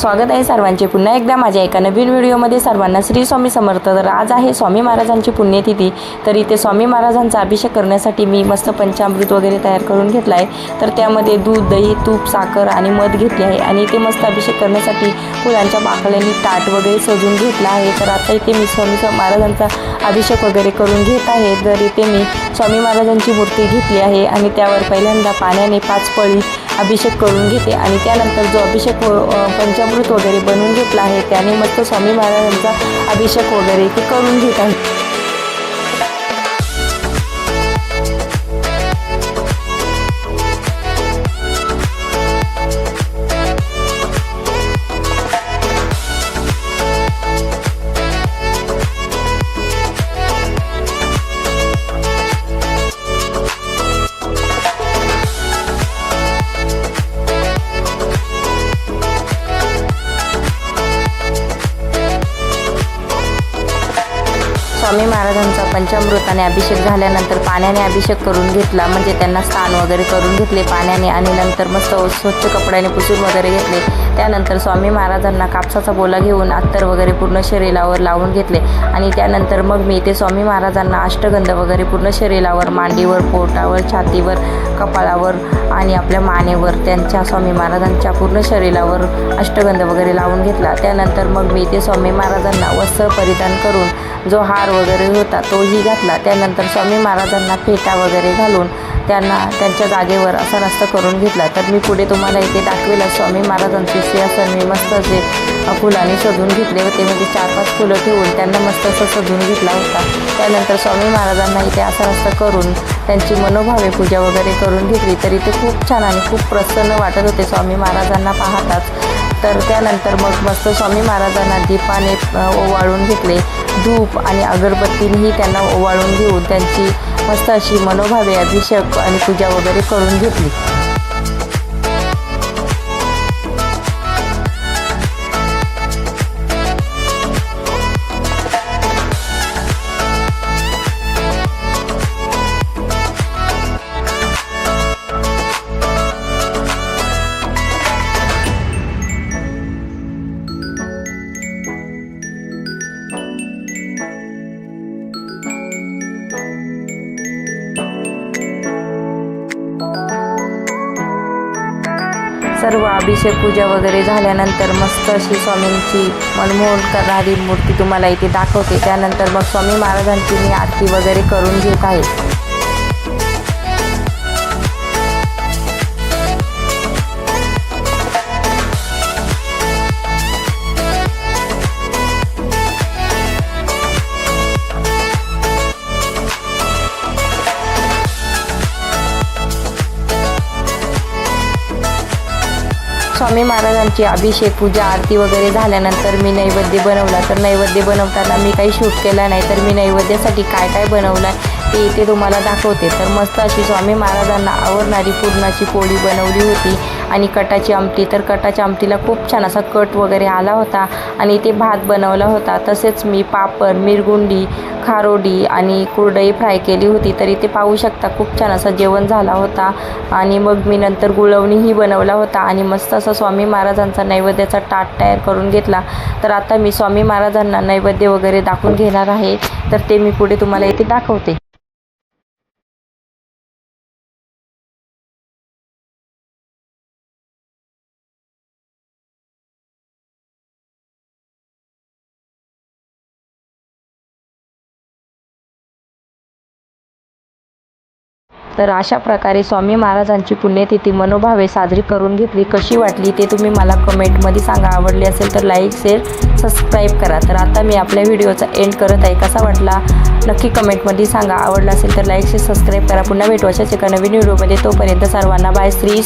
स्वागत आहे सर्वांचे. पुन्हा एकदा माझ्या एका नवीन व्हिडिओमध्ये सर्वांना श्री स्वामी समर्थ. तर आज आहे स्वामी महाराजांची पुण्यतिथी. तर इथे स्वामी महाराजांचा अभिषेक करण्यासाठी मी मस्त पंचामृत वगैरे तयार करून घेतला आहे. तर त्यामध्ये दूध दही तूप साखर आणि मध घेतले आहे. आणि इथे मस्त अभिषेक करण्यासाठी फुलांच्या पाकळ्यांनी ताट वगैरे सजून घेतला आहे. तर आता इथे मी स्वामी महाराजांचा अभिषेक वगैरे करून घेत आहे. तर इथे मी स्वामी महाराजांची मूर्ती घेतली आहे. आणि त्यावर पहिल्यांदा पाण्याने पाच पळी अभिषेक करून घेते आणि त्यानंतर जो अभिषेक पंचामृत वगैरे बनवून घेतला आहे त्याने मस्त स्वामी महाराजांचा अभिषेक वगैरे ते करून घेत आहे. स्वामी महाराजांचा पंचामृताने अभिषेक झाल्यानंतर पाण्याने अभिषेक करून घेतला. म्हणजे त्यांना स्नान वगैरे करून घेतले पाण्याने आणि नंतर मस्त स्वच्छ कपड्याने पुसून वगैरे घेतले. त्यानंतर स्वामी महाराजांना कापसाचा बोला घेऊन अत्तर वगैरे पूर्ण शरीरावर लावून घेतले. आणि त्यानंतर मग मी ते स्वामी महाराजांना अष्टगंध वगैरे पूर्ण शरीरावर मांडीवर पोटावर छातीवर कपाळावर आणि आपल्या मानेवर त्यांच्या स्वामी महाराजांच्या पूर्ण शरीरावर अष्टगंध वगैरे लावून घेतला. त्यानंतर मग मी ते स्वामी महाराजांना वस्त्र परिधान करून जो हार वगैरे होता तोही घातला. त्यानंतर स्वामी महाराजांना फेटा वगैरे घालून त्यांना त्यांच्या जागेवर असा रस्ता करून घेतला. तर मी पुढे तुम्हाला इथे दाखवेल स्वामी महाराजांचे सिंहासन मी मस्त असे फुलांनी सजवून घेतले होते. म्हणजे चार पाच फुलं ठेवून त्यांना मस्त असं सजवून घेतला होता. त्यानंतर स्वामी महाराजांना इथे असं नस्त करून त्यांची मनोभावे पूजा वगैरे करून घेतली. तर इथे खूप छान आणि खूप प्रसन्न वाटत होते स्वामी महाराजांना पाहताच. तर त्यानंतर मग मस्त स्वामी महाराजांना दीपाने ओवाळून घेतले. धूप आणि अगरबत्तीनेही त्यांना ओवाळून घेऊन त्यांची मस्त अशी मनोभावे अभिषेक आणि पूजा वगैरे करून घेतली. सर्व अभिषेक पूजा वगैरे झाल्यानंतर मस्त अशी स्वामींची मनमोहन करणारी मूर्ती तुम्हाला इथे दाखवते. त्यानंतर मग स्वामी महाराजांची मी आरती वगैरे करून घेत आहे. स्वामी महाराजांची अभिषेक पूजा आरती वगैरे झाल्यानंतर मी नैवेद्य बनवला. तर नैवेद्य बनवताना मी काही शूट केला नाही. तर मी नैवेद्यासाठी काय काय बनवलं? आहे ते इथे तुम्हाला दाखवते. तर मस्त अशी स्वामी महाराजांना आवडणारी पुरणाची पोळी बनवली होती आणि कटाची आमटी. तर कटाच्या आमटीला खूप छान असा कट वगैरे आला होता आणि इथे भात बनवला होता. तसेच मी पापड मिरगुंडी खारोडी आणि कुरडई फ्राय केली होती. तर इथे पाहू शकता खूप छान असा जेवण झाला होता. आणि मग मी नंतर गुळवणीही बनवला होता आणि मस्त असा स्वामी महाराजांचा नैवेद्याचा ताट तयार करून घेतला. तर आता मी स्वामी महाराजांना नैवेद्य वगैरे दाखवून घेणार आहे. तर ते मी पुढे तुम्हाला इथे दाखवते. तर अशा प्रकारे स्वामी महाराजांची पुण्यतिथी मनोभावे साजरी करून घेतली. कशी वाटली ते तुम्ही मला कमेंटमध्ये सांगा. आवडली असेल तर लाईक शेअर सबस्क्राईब करा. तर आता मी आपल्या व्हिडिओचा एंड करत आहे. कसा वाटला? नक्की कमेंटमध्ये सांगा. आवडला असेल तर लाईक शेअर सबस्क्राईब करा. पुन्हा भेटू अशाच एका नवीन व्हिडिओमध्ये. तोपर्यंत सर्वांना बाय श्री